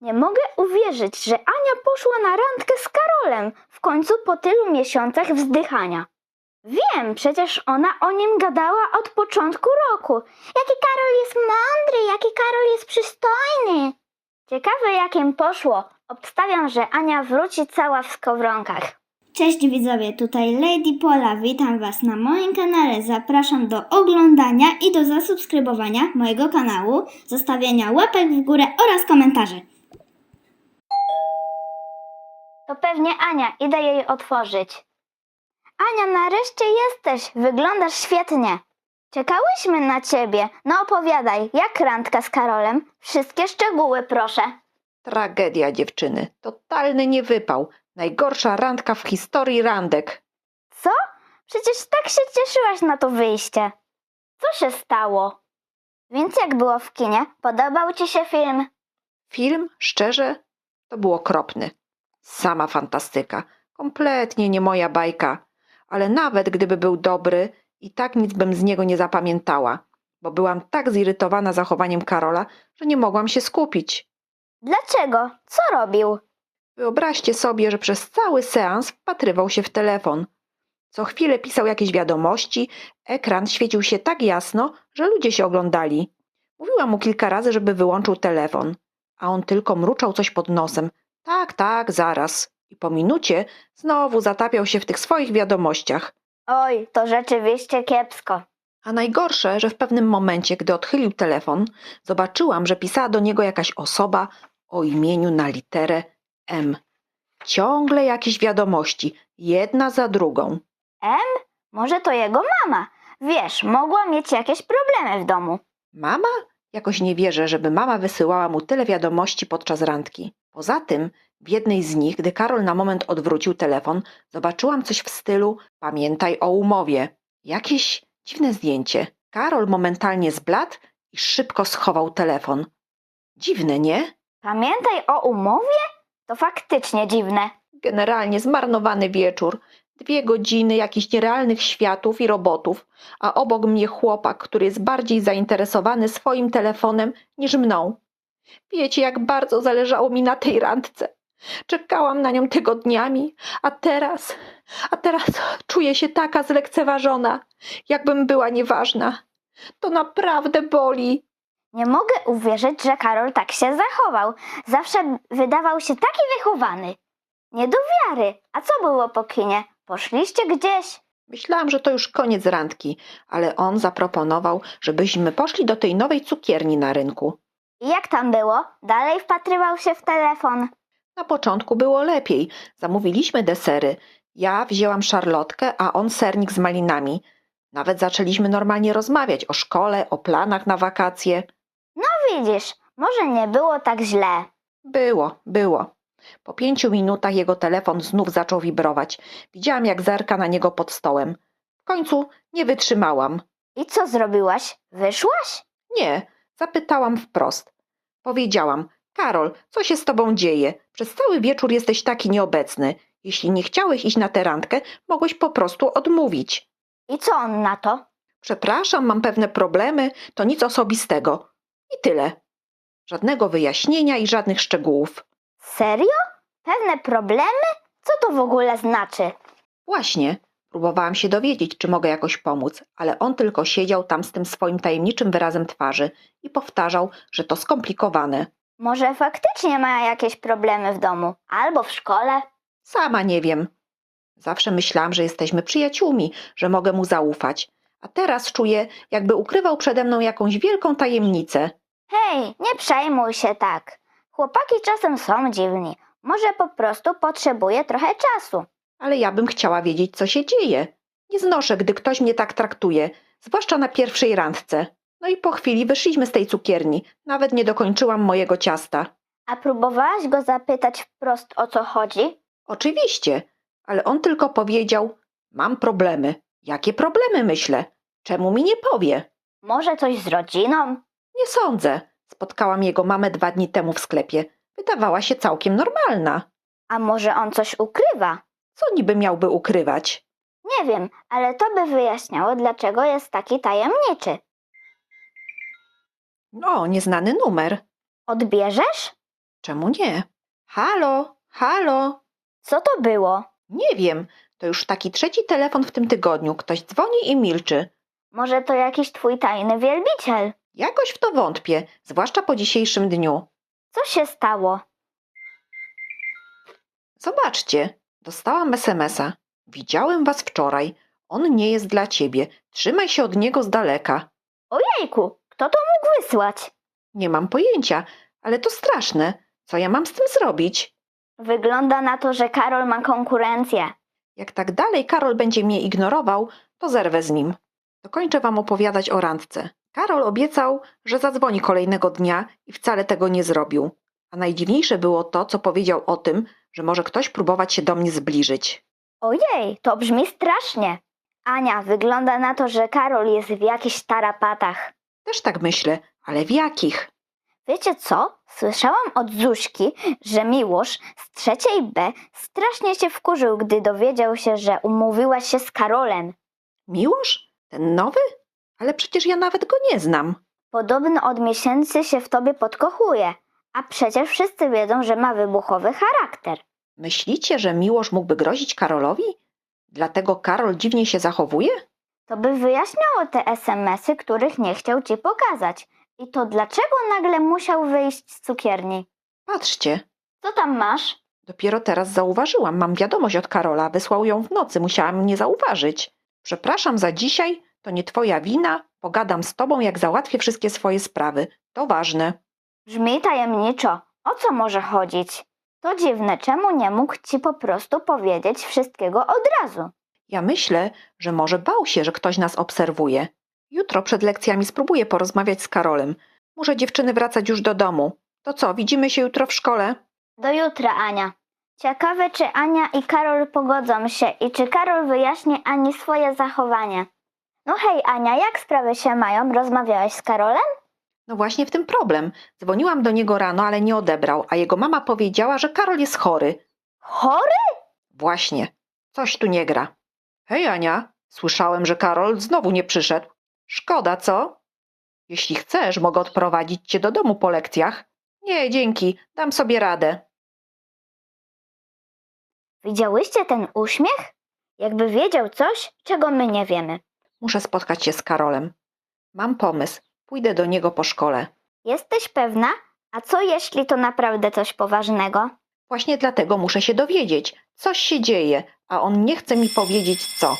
Nie mogę uwierzyć, że Ania poszła na randkę z Karolem w końcu po tylu miesiącach wzdychania. Wiem, przecież ona o nim gadała od początku roku. Jaki Karol jest mądry, jaki Karol jest przystojny. Ciekawe, jakim poszło. Obstawiam, że Ania wróci cała w skowronkach. Cześć widzowie, tutaj Lady Pola, witam Was na moim kanale. Zapraszam do oglądania i do zasubskrybowania mojego kanału, zostawienia łapek w górę oraz komentarzy. To pewnie Ania, idę jej otworzyć. Ania, nareszcie jesteś, wyglądasz świetnie. Czekałyśmy na ciebie. No opowiadaj, jak randka z Karolem? Wszystkie szczegóły, proszę. Tragedia dziewczyny. Totalny niewypał. Najgorsza randka w historii randek. Co? Przecież tak się cieszyłaś na to wyjście. Co się stało? Więc jak było w kinie? Podobał ci się film? Film, szczerze, to był okropny. Sama fantastyka. Kompletnie nie moja bajka. Ale nawet gdyby był dobry, i tak nic bym z niego nie zapamiętała, bo byłam tak zirytowana zachowaniem Karola, że nie mogłam się skupić. Dlaczego? Co robił? Wyobraźcie sobie, że przez cały seans wpatrywał się w telefon. Co chwilę pisał jakieś wiadomości, ekran świecił się tak jasno, że ludzie się oglądali. Mówiłam mu kilka razy, żeby wyłączył telefon, a on tylko mruczał coś pod nosem. Tak, tak, zaraz. I po minucie znowu zatapiał się w tych swoich wiadomościach. Oj, to rzeczywiście kiepsko. A najgorsze, że w pewnym momencie, gdy odchylił telefon, zobaczyłam, że pisała do niego jakaś osoba o imieniu na literę M. Ciągle jakieś wiadomości, jedna za drugą. M? Może to jego mama. Wiesz, mogła mieć jakieś problemy w domu. Mama? Jakoś nie wierzę, żeby mama wysyłała mu tyle wiadomości podczas randki. Poza tym, w jednej z nich, gdy Karol na moment odwrócił telefon, zobaczyłam coś w stylu pamiętaj o umowie. Jakieś dziwne zdjęcie. Karol momentalnie zbladł i szybko schował telefon. Dziwne, nie? Pamiętaj o umowie? To faktycznie dziwne. Generalnie zmarnowany wieczór. Dwie godziny jakichś nierealnych światów i robotów, a obok mnie chłopak, który jest bardziej zainteresowany swoim telefonem niż mną. Wiecie, jak bardzo zależało mi na tej randce. Czekałam na nią tygodniami, a teraz, a teraz czuję się taka zlekceważona, jakbym była nieważna. To naprawdę boli. Nie mogę uwierzyć, że Karol tak się zachował. Zawsze wydawał się taki wychowany. Nie do wiary. A co było po kinie? Poszliście gdzieś? Myślałam, że to już koniec randki, ale on zaproponował, żebyśmy poszli do tej nowej cukierni na rynku. Jak tam było? Dalej wpatrywał się w telefon. Na początku było lepiej. Zamówiliśmy desery. Ja wzięłam szarlotkę, a on sernik z malinami. Nawet zaczęliśmy normalnie rozmawiać o szkole, o planach na wakacje. No widzisz, może nie było tak źle. Było, było. Po pięciu minutach jego telefon znów zaczął wibrować. Widziałam, jak zerka na niego pod stołem. W końcu nie wytrzymałam. I co zrobiłaś? Wyszłaś? Nie, zapytałam wprost. Powiedziałam: Karol, co się z tobą dzieje? Przez cały wieczór jesteś taki nieobecny. Jeśli nie chciałeś iść na tę randkę, mogłeś po prostu odmówić. I co on na to? Przepraszam, mam pewne problemy, to nic osobistego. I tyle. Żadnego wyjaśnienia i żadnych szczegółów. Serio? Pewne problemy? Co to w ogóle znaczy? Właśnie, próbowałam się dowiedzieć, czy mogę jakoś pomóc, ale on tylko siedział tam z tym swoim tajemniczym wyrazem twarzy i powtarzał, że to skomplikowane. Może faktycznie ma jakieś problemy w domu albo w szkole? Sama nie wiem. Zawsze myślałam, że jesteśmy przyjaciółmi, że mogę mu zaufać. A teraz czuję, jakby ukrywał przede mną jakąś wielką tajemnicę. Hej, nie przejmuj się tak. Chłopaki czasem są dziwni. Może po prostu potrzebuje trochę czasu. Ale ja bym chciała wiedzieć, co się dzieje. Nie znoszę, gdy ktoś mnie tak traktuje, zwłaszcza na pierwszej randce. No i po chwili wyszliśmy z tej cukierni. Nawet nie dokończyłam mojego ciasta. A próbowałaś go zapytać wprost o co chodzi? Oczywiście, ale on tylko powiedział: Mam problemy. Jakie problemy myślę? Czemu mi nie powie? Może coś z rodziną? Nie sądzę. Spotkałam jego mamę dwa dni temu w sklepie. Wydawała się całkiem normalna. A może on coś ukrywa? Co niby miałby ukrywać? Nie wiem, ale to by wyjaśniało, dlaczego jest taki tajemniczy. O, nieznany numer. Odbierzesz? Czemu nie? Halo, halo. Co to było? Nie wiem, to już taki trzeci telefon w tym tygodniu. Ktoś dzwoni i milczy. Może to jakiś twój tajny wielbiciel? Jakoś w to wątpię, zwłaszcza po dzisiejszym dniu. Co się stało? Zobaczcie, dostałam SMS-a. Widziałem was wczoraj. On nie jest dla ciebie. Trzymaj się od niego z daleka. Ojejku, kto to mógł wysłać? Nie mam pojęcia, ale to straszne. Co ja mam z tym zrobić? Wygląda na to, że Karol ma konkurencję. Jak tak dalej Karol będzie mnie ignorował, to zerwę z nim. Dokończę wam opowiadać o randce. Karol obiecał, że zadzwoni kolejnego dnia i wcale tego nie zrobił. A najdziwniejsze było to, co powiedział o tym, że może ktoś próbować się do mnie zbliżyć. Ojej, to brzmi strasznie. Ania, wygląda na to, że Karol jest w jakichś tarapatach. Też tak myślę, ale w jakich? Wiecie co? Słyszałam od Zuśki, że Miłosz z trzeciej B strasznie się wkurzył, gdy dowiedział się, że umówiłaś się z Karolem. Miłosz? Ten nowy? Ale przecież ja nawet go nie znam. Podobno od miesięcy się w tobie podkochuje, a przecież wszyscy wiedzą, że ma wybuchowy charakter. Myślicie, że Miłosz mógłby grozić Karolowi? Dlatego Karol dziwnie się zachowuje? To by wyjaśniało te SMS-y, których nie chciał ci pokazać. I to dlaczego nagle musiał wyjść z cukierni? Patrzcie, Co tam masz? dopiero teraz zauważyłam. Mam wiadomość od Karola, wysłał ją w nocy, musiałam mnie zauważyć. Przepraszam za dzisiaj, to nie twoja wina. Pogadam z tobą, jak załatwię wszystkie swoje sprawy. To ważne. Brzmi tajemniczo. O co może chodzić? To dziwne, czemu nie mógł ci po prostu powiedzieć wszystkiego od razu? Ja myślę, że może bał się, że ktoś nas obserwuje. Jutro przed lekcjami spróbuję porozmawiać z Karolem. Muszę dziewczyny wracać już do domu. To co, widzimy się jutro w szkole? Do jutra, Ania. Ciekawe, czy Ania i Karol pogodzą się i czy Karol wyjaśni Ani swoje zachowanie. No hej, Ania, jak sprawy się mają? Rozmawiałeś z Karolem? No właśnie w tym problem. Dzwoniłam do niego rano, ale nie odebrał, a jego mama powiedziała, że Karol jest chory. Chory? Właśnie. Coś tu nie gra. Hej Ania, słyszałem, że Karol znowu nie przyszedł. Szkoda, co? Jeśli chcesz, mogę odprowadzić cię do domu po lekcjach. Nie, dzięki, dam sobie radę. Widziałyście ten uśmiech? Jakby wiedział coś, czego my nie wiemy. Muszę spotkać się z Karolem. Mam pomysł. Pójdę do niego po szkole. Jesteś pewna? A co jeśli to naprawdę coś poważnego? Właśnie dlatego muszę się dowiedzieć. Coś się dzieje, a on nie chce mi powiedzieć co.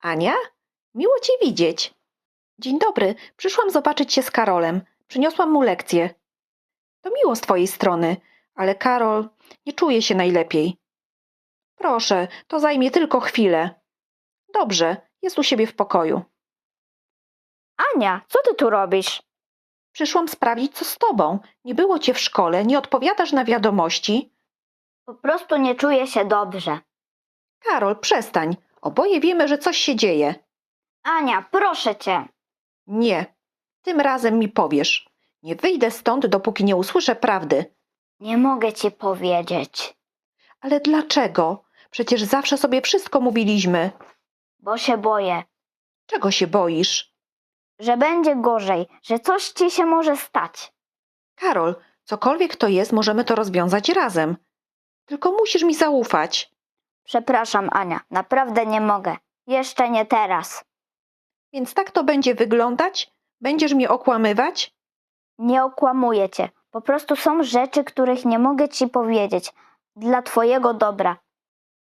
Ania? Miło cię widzieć. Dzień dobry. Przyszłam zobaczyć się z Karolem. Przyniosłam mu lekcję. To miło z twojej strony, ale Karol nie czuje się najlepiej. Proszę, to zajmie tylko chwilę. Dobrze, jest u siebie w pokoju. Ania, co ty tu robisz? Przyszłam sprawdzić, co z tobą. Nie było cię w szkole, nie odpowiadasz na wiadomości. Po prostu nie czuję się dobrze. Karol, przestań. Oboje wiemy, że coś się dzieje. Ania, proszę cię. Nie. Tym razem mi powiesz. Nie wyjdę stąd, dopóki nie usłyszę prawdy. Nie mogę ci powiedzieć, Ale dlaczego? Przecież zawsze sobie wszystko mówiliśmy. Bo się boję, Czego się boisz? że będzie gorzej, że coś ci się może stać. Karol, cokolwiek to jest, możemy to rozwiązać razem. Tylko musisz mi zaufać. Przepraszam, Ania, naprawdę nie mogę. Jeszcze nie teraz. Więc tak to będzie wyglądać? Będziesz mnie okłamywać? Nie okłamuję cię. Po prostu są rzeczy, których nie mogę ci powiedzieć. Dla twojego dobra.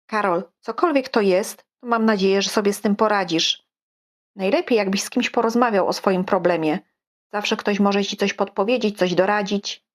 Karol, cokolwiek to jest, mam nadzieję, że sobie z tym poradzisz. Najlepiej, jakbyś z kimś porozmawiał o swoim problemie. Zawsze ktoś może ci coś podpowiedzieć, coś doradzić.